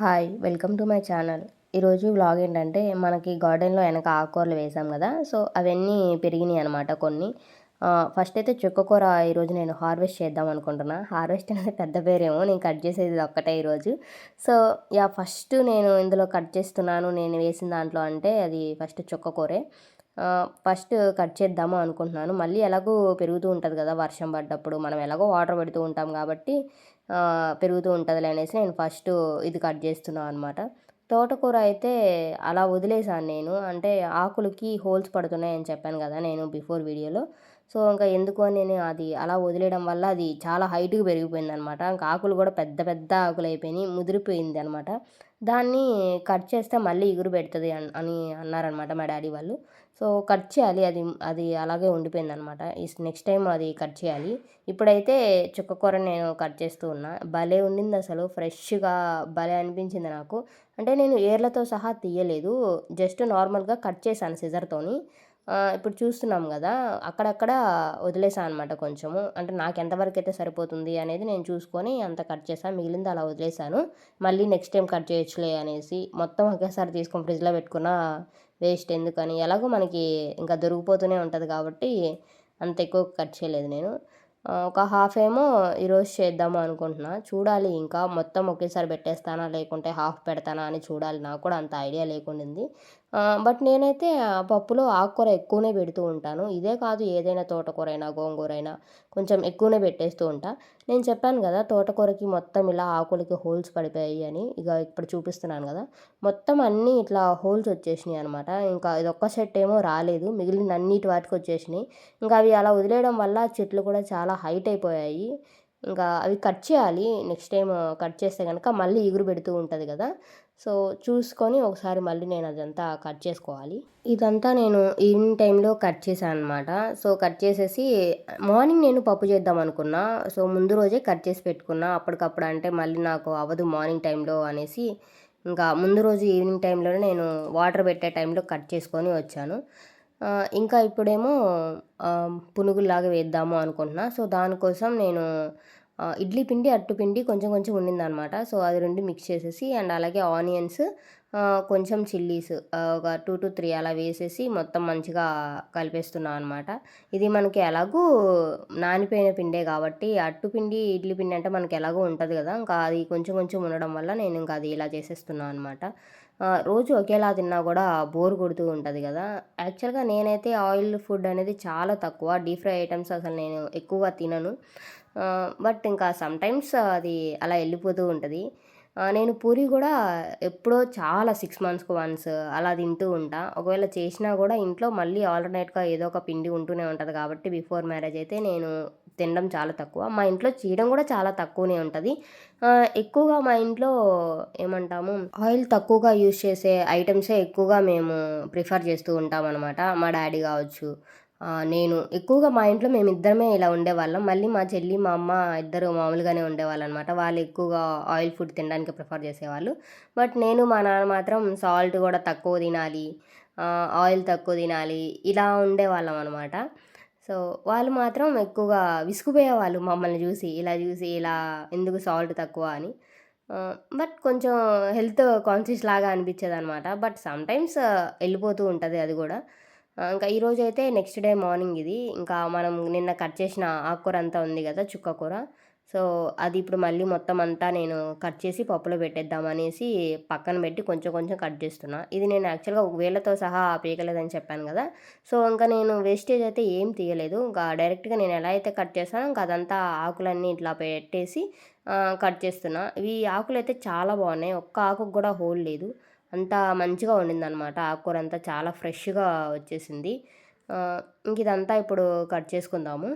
Hi welcome to my channel. ఈరోజు vlog ఏంటంటే మనకి గార్డెన్లో వెనక ఆకుకూరలు వేసాం కదా సో అవన్నీ పెరిగినాయి అనమాట కొన్ని. ఫస్ట్ అయితే చుక్కకూర ఈరోజు నేను హార్వెస్ట్ చేద్దాం అనుకుంటున్నా. హార్వెస్ట్ అనేది పెద్ద పేరేమో నేను కట్ చేసేది ఒక్కటే ఈరోజు సో యా ఫస్ట్ నేను ఇందులో కట్ చేస్తున్నాను. నేను వేసిన దాంట్లో అంటే అది ఫస్ట్ చుక్కకూరే ఫస్ట్ కట్ చేద్దాము అనుకుంటున్నాను. మళ్ళీ ఎలాగో పెరుగుతూ ఉంటుంది కదా వర్షం పడ్డప్పుడు. మనం ఎలాగో వాటర్ పెడుతూ ఉంటాం కాబట్టి పెరుగుతూ ఉంటుందిలే అనేసి నేను ఫస్ట్ ఇది కట్ చేస్తున్నాను అనమాట తోటకూర అయితే అలా వదిలేసాను నేను. అంటే ఆకులకి హోల్స్ పడుతున్నాయని చెప్పాను కదా నేను బిఫోర్ వీడియోలో. సో ఇంకా ఎందుకు అని నేను అది అలా వదిలేయడం వల్ల అది చాలా హైట్కి పెరిగిపోయింది అనమాట ఇంకా ఆకులు కూడా పెద్ద పెద్ద ఆకులు అయిపోయినాయి ముదిరిపోయింది అనమాట దాన్ని కట్ చేస్తే మళ్ళీ ఎగురు పెడుతుంది అని అన్నారనమాట మా డాడీ వాళ్ళు. సో కట్ చేయాలి. అది అది అలాగే ఉండిపోయింది అనమాట నెక్స్ట్ టైం అది కట్ చేయాలి. ఇప్పుడైతే చుక్కకూర నేను కట్ చేస్తూ ఉన్నా. భలే ఉండింది అసలు. ఫ్రెష్గా భలే అనిపించింది నాకు. అంటే నేను ఏర్లతో సహా తీయలేదు. జస్ట్ నార్మల్గా కట్ చేశాను సిజర్తోని ఇప్పుడు చూస్తున్నాం కదా అక్కడక్కడ వదిలేసాను అనమాట కొంచెము. అంటే నాకు ఎంతవరకు అయితే సరిపోతుంది అనేది నేను చూసుకొని అంత కట్ చేశాను మిగిలింది అలా వదిలేసాను మళ్ళీ నెక్స్ట్ టైం కట్ చేయొచ్చులే అనేసి మొత్తం ఒకేసారి తీసుకొని ఫ్రిడ్జ్లో పెట్టుకున్న వేస్ట్ ఎందుకని ఎలాగో మనకి ఇంకా దొరికిపోతూనే ఉంటుంది కాబట్టి అంత ఎక్కువ కట్ చేయలేదు నేను. ఒక హాఫ్ ఏమో ఈరోజు చేద్దాము అనుకుంటున్నా. చూడాలి ఇంకా మొత్తం ఒకేసారి పెట్టేస్తానా లేకుంటే హాఫ్ పెడతానా అని చూడాలి. నాకు కూడా అంత ఐడియా లేకుండింది. బట్ నేనైతే పప్పులో ఆకుకూర ఎక్కువనే పెడుతూ ఉంటాను. ఇదే కాదు ఏదైనా తోటకూర అయినా గోంగూర అయినా కొంచెం ఎక్కువనే పెట్టేస్తూ ఉంటా. నేను చెప్పాను కదా తోటకూరకి మొత్తం ఇలా ఆకులకి హోల్స్ పడిపోయాయి అని. ఇక ఇప్పుడు చూపిస్తున్నాను కదా మొత్తం అన్నీ ఇట్లా హోల్స్ వచ్చేసినాయి అనమాట ఇంకా ఇది ఒక్క సెట్ ఏమో రాలేదు మిగిలిన అన్నిటి వాటికి వచ్చేసినాయి. ఇంకా అవి అలా వదిలేయడం వల్ల చెట్లు కూడా చాలా హైట్ అయిపోయాయి. ఇంకా అవి కట్ చేయాలి. నెక్స్ట్ టైం కట్ చేస్తే కనుక మళ్ళీ ఎగురు పెడుతూ ఉంటుంది కదా. సో చూసుకొని ఒకసారి మళ్ళీ నేను అదంతా కట్ చేసుకోవాలి. ఇదంతా నేను ఈవినింగ్ టైంలో కట్ చేశాను అనమాట సో కట్ చేసేసి మార్నింగ్ నేను పప్పు చేద్దాం అనుకున్నా. సో ముందు రోజే కట్ చేసి పెట్టుకున్నా. అప్పటికప్పుడు అంటే మళ్ళీ నాకు అవ్వదు మార్నింగ్ టైంలో అనేసి ఇంకా ముందు రోజు ఈవినింగ్ టైంలోనే నేను వాటర్ పెట్టే టైంలో కట్ చేసుకొని వచ్చాను. ఇంకా ఇప్పుడేమో పునుగుల్లాగా వేద్దాము అనుకుంటున్నా. సో దానికోసం నేను ఇడ్లీ పిండి అట్టు పిండి కొంచెం కొంచెం ఉండిందనమాట. సో అది రెండు మిక్స్ చేసేసి అండ్ అలాగే ఆనియన్స్ కొంచెం చిల్లీస్ ఒక టూ టు త్రీ అలా వేసేసి మొత్తం మంచిగా కలిపేస్తున్నాను అనమాట. ఇది మనకి ఎలాగూ నానిపోయిన పిండే కాబట్టి అట్టు పిండి ఇడ్లీ పిండి అంటే మనకి ఎలాగో ఉంటుంది కదా. ఇంకా అది కొంచెం కొంచెం ఉండడం వల్ల నేను ఇంకా అది ఇలా చేసేస్తున్నాను అనమాట. రోజు ఒకేలా తిన్నా కూడా బోర్ కొడుతూ ఉంటుంది కదా. యాక్చువల్గా నేనైతే ఆయిల్ ఫుడ్ అనేది చాలా తక్కువ. డీప్ ఫ్రై ఐటమ్స్ అసలు నేను ఎక్కువగా తినను. బట్ ఇంకా సమ్టైమ్స్ అది అలా వెళ్ళిపోతూ ఉంటుంది. నేను పూరి కూడా ఎప్పుడో చాలా సిక్స్ మంత్స్కి వన్స్ అలా తింటూ ఉంటా. ఒకవేళ చేసినా కూడా ఇంట్లో మళ్ళీ ఆల్టర్నేట్గా ఏదో ఒక పిండి ఉంటూనే ఉంటుంది కాబట్టి బిఫోర్ మ్యారేజ్ అయితే నేను తినడం చాలా తక్కువ. మా ఇంట్లో చేయడం కూడా చాలా తక్కువనే ఉంటుంది. ఎక్కువగా మా ఇంట్లో ఏమంటాము ఆయిల్ తక్కువగా యూజ్ చేసే ఐటమ్సే ఎక్కువగా మేము ప్రిఫర్ చేస్తూ ఉంటాం అనమాట మా డాడీ కావచ్చు నేను. ఎక్కువగా మా ఇంట్లో మేమిద్దరమే ఇలా ఉండేవాళ్ళం. మళ్ళీ మా చెల్లి మా అమ్మ ఇద్దరు మామూలుగానే ఉండేవాళ్ళు అనమాట వాళ్ళు ఎక్కువగా ఆయిల్ ఫుడ్ తినడానికి ప్రిఫర్ చేసేవాళ్ళు. బట్ నేను మా నాన్న మాత్రం సాల్ట్ కూడా తక్కువ తినాలి ఆయిల్ తక్కువ తినాలి ఇలా ఉండేవాళ్ళం అనమాట సో వాళ్ళు మాత్రం ఎక్కువగా విసుగుపోయేవాళ్ళు మమ్మల్ని చూసి ఇలా చూసి ఇలా ఎందుకు సాల్ట్ తక్కువ అని. బట్ కొంచెం హెల్త్ కాన్షియస్ లాగా అనిపించేది అనమాట బట్ సమ్టైమ్స్ వెళ్ళిపోతూ ఉంటుంది అది కూడా. ఇంకా ఈరోజు అయితే నెక్స్ట్ డే మార్నింగ్ ఇది. ఇంకా మనం నిన్న కట్ చేసిన ఆకుకూర అంతా ఉంది కదా చుక్క కూర. సో అది ఇప్పుడు మళ్ళీ మొత్తం అంతా నేను కట్ చేసి పప్పులో పెట్టేద్దాం అనేసి పక్కన పెట్టి కొంచెం కొంచెం కట్ చేస్తున్నా. ఇది నేను యాక్చువల్గా వేళ్ళతో సహా పీకలేదని చెప్పాను కదా. సో ఇంకా నేను వేస్టేజ్ అయితే ఏం తీయలేదు. ఇంకా డైరెక్ట్గా నేను ఎలా అయితే కట్ చేస్తానో ఇంకా అదంతా ఆకులన్నీ ఇట్లా పెట్టేసి కట్ చేస్తున్నా. ఇవి ఆకులు అయితే చాలా బాగున్నాయి. ఒక్క ఆకుకు కూడా హోల్ లేదు. అంత మంచిగా వండిందనమాట ఆకుకూర అంతా చాలా ఫ్రెష్గా వచ్చేసింది. ఇంక ఇదంతా ఇప్పుడు కట్ చేసుకుందాము.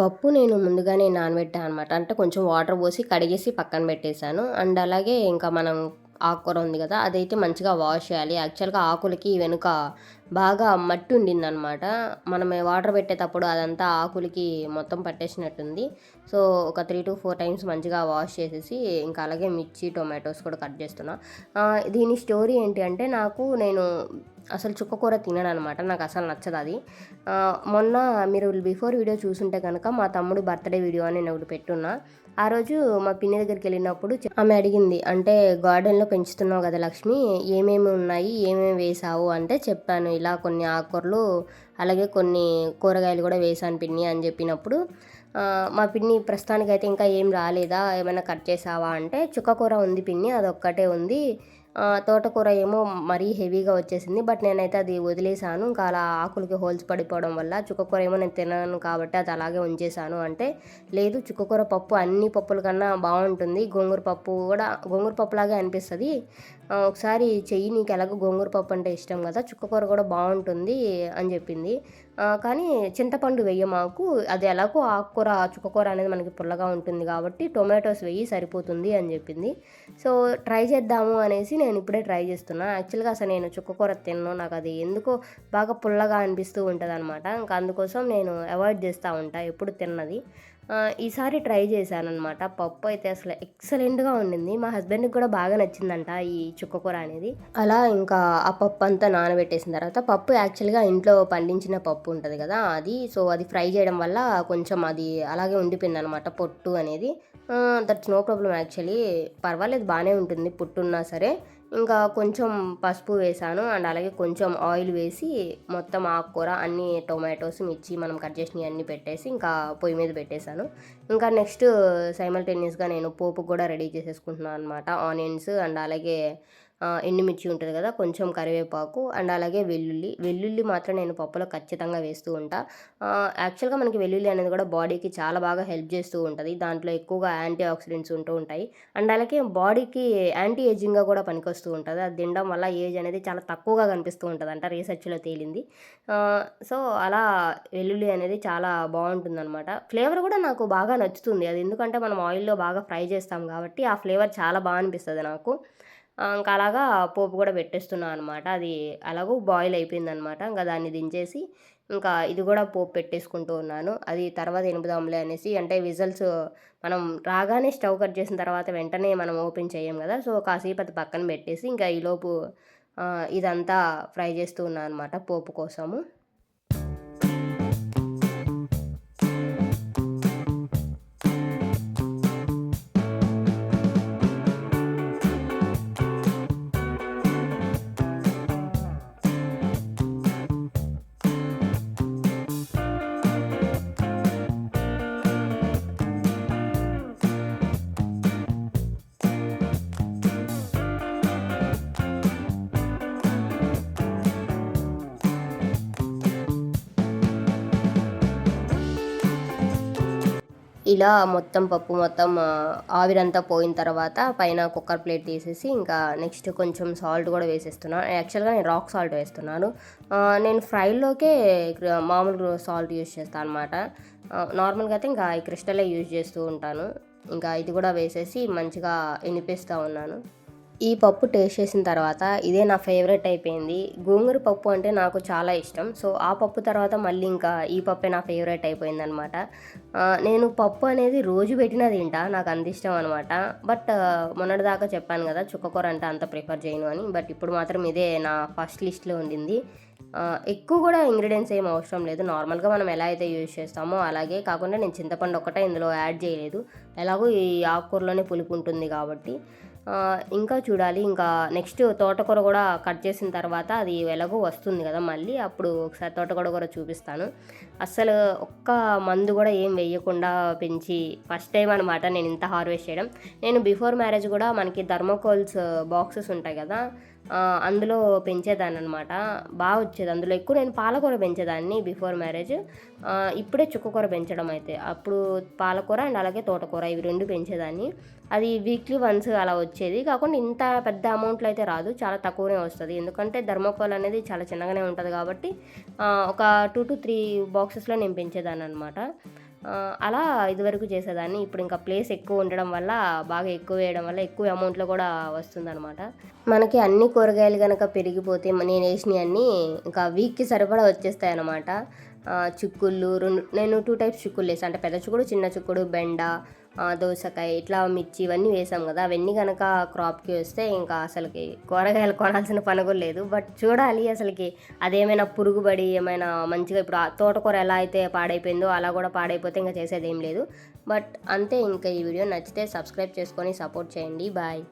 పప్పు నేను ముందుగానే నానబెట్టాను అనమాట అంటే కొంచెం వాటర్ పోసి కడిగేసి పక్కన పెట్టేశాను. అండ్ అలాగే ఇంకా మనం ఆకుకూర ఉంది కదా అదైతే మంచిగా వాష్ చేయాలి. యాక్చువల్గా ఆకులకి వెనుక బాగా మట్టి ఉండిందనమాట మనం వాటర్ పెట్టేటప్పుడు అదంతా ఆకులకి మొత్తం పట్టేసినట్టుంది. సో ఒక త్రీ టు ఫోర్ టైమ్స్ మంచిగా వాష్ చేసేసి ఇంకా అలాగే మిర్చి టొమాటోస్ కూడా కట్ చేస్తున్నా. దీని స్టోరీ ఏంటి అంటే నాకు నేను అసలు చుక్కకూర తినను అనమాట నాకు అసలు నచ్చదు అది. మొన్న మీరు బిఫోర్ వీడియో చూసుంటే కనుక మా తమ్ముడు బర్త్డే వీడియో అని నేను ఒకటి పెట్టున్నా. ఆ రోజు మా పిన్ని దగ్గరికి వెళ్ళినప్పుడు ఆమె అడిగింది అంటే గార్డెన్లో పెంచుతున్నావు కదా లక్ష్మి ఏమేమి ఉన్నాయి ఏమేమి వేసావు అంటే చెప్పాను ఇలా కొన్ని ఆకుకూరలు అలాగే కొన్ని కూరగాయలు కూడా వేసాను పిన్ని అని చెప్పినప్పుడు మా పిన్ని ప్రస్తుతానికైతే ఇంకా ఏం రాలేదా ఏమైనా కట్ చేసావా అంటే చుక్కకూర ఉంది పిన్ని అదొక్కటే ఉంది తోటకూర ఏమో మరీ హెవీగా వచ్చేసింది బట్ నేనైతే అది వదిలేసాను ఇంకా అలా ఆకులకి హోల్స్ పడిపోవడం వల్ల చుక్కకూర ఏమో నేను తినను కాబట్టి అది అలాగే ఉంచేసాను అంటే లేదు చుక్కకూర పప్పు అన్ని పప్పుల కన్నా బాగుంటుంది. గోంగూర పప్పు కూడా గోంగూర పప్పులాగే అనిపిస్తుంది. ఒకసారి చెయ్యి నీకు ఎలాగో గోంగూర పప్పు అంటే ఇష్టం కదా చుక్కకూర కూడా బాగుంటుంది అని చెప్పింది. కానీ చింతపండు వెయ్యి మాకు. అది ఎలాగో ఆకుకూర చుక్కకూర అనేది మనకి పుల్లగా ఉంటుంది కాబట్టి టొమాటోస్ వెయ్యి సరిపోతుంది అని చెప్పింది. సో ట్రై చేద్దాము అనేసి నేను ఇప్పుడే ట్రై చేస్తున్నా. యాక్చువల్గా అసలు నేను చుక్కకూర తిన్నాను నాకు అది ఎందుకో బాగా పుల్లగా అనిపిస్తూ ఉంటుంది అనమాట ఇంకా అందుకోసం నేను అవాయిడ్ చేస్తూ ఉంటా ఎప్పుడు తిన్నది. ఈసారి ట్రై చేశాను అనమాట పప్పు అయితే అసలు ఎక్సలెంట్గా ఉండింది. మా హస్బెండ్కి కూడా బాగా నచ్చిందంట ఈ చుక్కకూర అనేది. అలా ఇంకా ఆ పప్పు అంతా నానబెట్టేసిన తర్వాత పప్పు యాక్చువల్గా ఇంట్లో పండించిన పప్పు ఉంటుంది కదా అది. సో అది ఫ్రై చేయడం వల్ల కొంచెం అది అలాగే ఉండిపోయింది అనమాట పొట్టు అనేది. That's no problem actually. పర్వాలేదు బాగానే ఉంటుంది. పుట్టున్నా సరే. ఇంకా కొంచెం పసుపు వేసాను అండ్ అలాగే కొంచెం ఆయిల్ వేసి మొత్తం ఆకుకూర అన్ని టొమాటోస్ మిర్చి మనం కట్ చేసినవి అన్నీ పెట్టేసి ఇంకా పొయ్యి మీద పెట్టేశాను. ఇంకా నెక్స్ట్ సైమల్టేనియస్గా నేను పోపు కూడా రెడీ చేసేసుకుంటున్నాను అనమాట ఆనియన్స్ అండ్ అలాగే ఎండుమిర్చి ఉంటుంది కదా కొంచెం కరివేపాకు అండ్ అలాగే వెల్లుల్లి. వెల్లుల్లి మాత్రం నేను పప్పులో ఖచ్చితంగా వేస్తూ ఉంటా. యాక్చువల్గా మనకి వెల్లుల్లి అనేది కూడా బాడీకి చాలా బాగా హెల్ప్ చేస్తూ ఉంటుంది. దాంట్లో ఎక్కువగా యాంటీ ఆక్సిడెంట్స్ ఉంటూ ఉంటాయి. అండ్ అలాగే బాడీకి యాంటీ ఏజింగ్గా కూడా పనికొస్తూ ఉంటుంది. అది తినడం వల్ల ఏజ్ అనేది చాలా తక్కువగా కనిపిస్తూ ఉంటుంది అంట రీసెర్చ్లో తేలింది. సో అలా వెల్లుల్లి అనేది చాలా బాగుంటుందన్నమాట. ఫ్లేవర్ కూడా నాకు బాగా నచ్చుతుంది. అది ఎందుకంటే మనం ఆయిల్లో బాగా ఫ్రై చేస్తాం కాబట్టి ఆ ఫ్లేవర్ చాలా బాగా అనిపిస్తుంది నాకు. ఇంకా అలాగా పోపు కూడా పెట్టేస్తున్నాను అనమాట అది అలాగూ బాయిల్ అయిపోయింది అనమాట ఇంకా దాన్ని దించేసి ఇంకా ఇది కూడా పోపు పెట్టేసుకుంటూ ఉన్నాను. అది తర్వాత ఎనుపుదాంలే అనేసి అంటే విజల్స్ మనం రాగానే స్టవ్ కట్ చేసిన తర్వాత వెంటనే మనం ఓపెన్ చేయం కదా. సో కాసేపు అది పక్కన పెట్టేసి ఇంకా ఈలోపు ఇదంతా ఫ్రై చేస్తూ ఉన్నాను అనమాట పోపు కోసము. ఇలా మొత్తం పప్పు మొత్తం ఆవిరంతా పోయిన తర్వాత పైన కుక్కర్ ప్లేట్ తీసేసి ఇంకా నెక్స్ట్ కొంచెం సాల్ట్ కూడా వేసేస్తున్నాను యాక్చువల్గా నేను రాక్ సాల్ట్ వేస్తున్నాను. నేను ఫ్రైలోకే మామూలు సాల్ట్ యూజ్ చేస్తాను అనమాట నార్మల్గా అయితే ఇంకా ఈ క్రిస్టలే యూజ్ చేస్తూ ఉంటాను. ఇంకా ఇది కూడా వేసేసి మంచిగా వినిపిస్తూ ఉన్నాను. ఈ పప్పు టేస్ట్ చేసిన తర్వాత ఇదే నా ఫేవరెట్ అయిపోయింది. గోంగూర పప్పు అంటే నాకు చాలా ఇష్టం. సో ఆ పప్పు తర్వాత మళ్ళీ ఇంకా ఈ పప్పే నా ఫేవరెట్ అయిపోయింది అనమాట నేను పప్పు అనేది రోజు పెట్టినా తింటా నాకు అంత ఇష్టం అనమాట బట్ మొన్నటిదాకా చెప్పాను కదా చుక్కకూర అంటే అంత ప్రిఫర్ చేయను అని. బట్ ఇప్పుడు మాత్రం ఇదే నా ఫస్ట్ లిస్ట్లో ఉండింది. ఎక్కువ కూడా ఇంగ్రీడియంట్స్ ఏం అవసరం లేదు. నార్మల్గా మనం ఎలా అయితే యూజ్ చేస్తామో అలాగే కాకుండా నేను చింతపండు ఒక్కటే ఇందులో యాడ్ చేయలేదు. ఎలాగో ఈ ఆకుకూరలోనే పులుపు ఉంటుంది కాబట్టి. ఇంకా చూడాలి. ఇంకా నెక్స్ట్ తోటకూర కూడా కట్ చేసిన తర్వాత అది ఎలాగో వస్తుంది కదా మళ్ళీ. అప్పుడు ఒకసారి తోటకూర కూడా చూపిస్తాను. అస్సలు ఒక్క మందు కూడా ఏం వేయకుండా పెంచి ఫస్ట్ టైం అనమాట నేను ఇంత హార్వెస్ట్ చేయడం. నేను బిఫోర్ మ్యారేజ్ కూడా మనకి థర్మోకోల్స్ బాక్సెస్ ఉంటాయి కదా అందులో పెంచేదాన్ని అనమాట బాగా వచ్చేది. అందులో ఎక్కువ నేను పాలకూర పెంచేదాన్ని బిఫోర్ మ్యారేజ్. ఇప్పుడే చుక్కకూర పెంచడం అయితే అప్పుడు పాలకూర అండ్ అలాగే తోటకూర ఇవి రెండు పెంచేదాన్ని. అది వీక్లీ వన్స్ అలా వచ్చేది. కాకుండా ఇంత పెద్ద అమౌంట్లో అయితే రాదు. చాలా తక్కువనే వస్తుంది. ఎందుకంటే ధర్మకోల్ అనేది చాలా చిన్నగానే ఉంటుంది కాబట్టి ఒక టూ టు త్రీ బాక్సెస్లో నేను పెంచేదాన్ని అనమాట అలా ఇదివరకు చేసేదాన్ని. ఇప్పుడు ఇంకా ప్లేస్ ఎక్కువ ఉండడం వల్ల బాగా ఎక్కువ వేయడం వల్ల ఎక్కువ అమౌంట్లో కూడా వస్తుందన్నమాట. మనకి అన్ని కూరగాయలు కనుక పెరిగిపోతే నేను వేసినవి అన్నీ ఇంకా వీక్కి సరిపడా వచ్చేస్తాయి అన్నమాట చిక్కుళ్ళు రెండు నేను టూ టైప్స్ చిక్కుళ్ళు వేసాను అంటే పెద్ద చిక్కుడు చిన్న చిక్కుడు బెండ దోసకాయ ఇట్లా మిర్చి ఇవన్నీ వేసాం కదా. అవన్నీ కనుక క్రాప్కి వస్తే ఇంకా అసలుకి కూరగాయలు కొనాల్సిన పని కూడా లేదు. బట్ చూడాలి అసలుకి అదేమైనా పురుగుబడి ఏమైనా మంచిగా ఇప్పుడు ఆ తోటకూర ఎలా అయితే పాడైపోయిందో అలా కూడా పాడైపోతే ఇంకా చేసేది ఏం లేదు. బట్ అంతే ఇంకా ఈ వీడియో నచ్చితే సబ్స్క్రైబ్ చేసుకొని సపోర్ట్ చేయండి. బాయ్.